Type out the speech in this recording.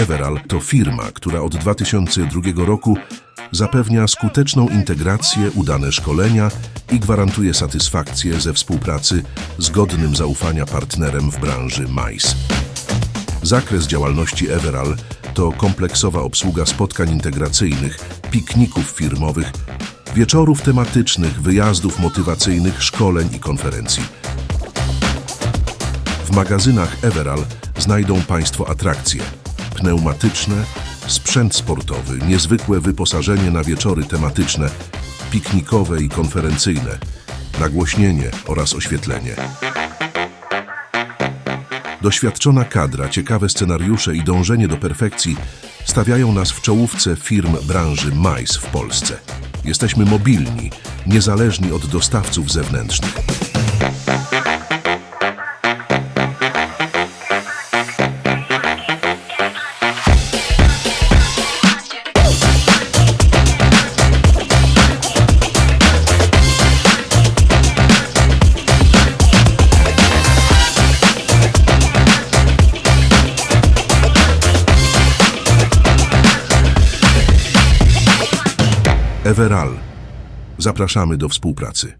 Everal to firma, która od 2002 roku zapewnia skuteczną integrację, udane szkolenia i gwarantuje satysfakcję ze współpracy z godnym zaufania partnerem w branży MICE. Zakres działalności Everal to kompleksowa obsługa spotkań integracyjnych, pikników firmowych, wieczorów tematycznych, wyjazdów motywacyjnych, szkoleń i konferencji. W magazynach Everal znajdą Państwo atrakcje pneumatyczne, sprzęt sportowy, niezwykłe wyposażenie na wieczory tematyczne, piknikowe i konferencyjne, nagłośnienie oraz oświetlenie. Doświadczona kadra, ciekawe scenariusze i dążenie do perfekcji stawiają nas w czołówce firm branży MICE w Polsce. Jesteśmy mobilni, niezależni od dostawców zewnętrznych. Everal. Zapraszamy do współpracy.